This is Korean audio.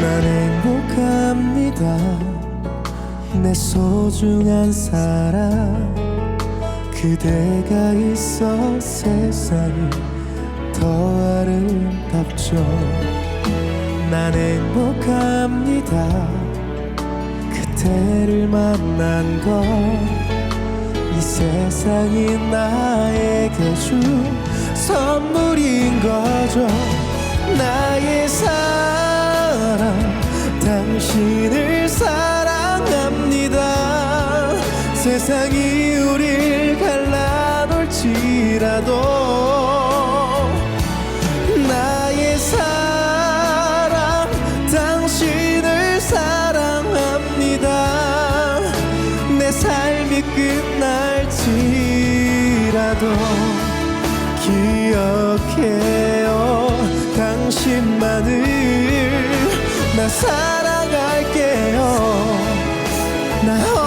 난 행복합니다. 내 소중한 사랑 그대가 있어 세상이 더 아름답죠. 난 행복합니다. 그대를 만난 것 이 세상이 나에게 준 선물인 거죠. 나의 사랑 당신을 사랑합니다. 세상이 우릴 갈라놓을지라도 나의 사랑 당신을 사랑합니다. 내 삶이 끝날지라도 기억해요. 당신만을 나 사랑 Now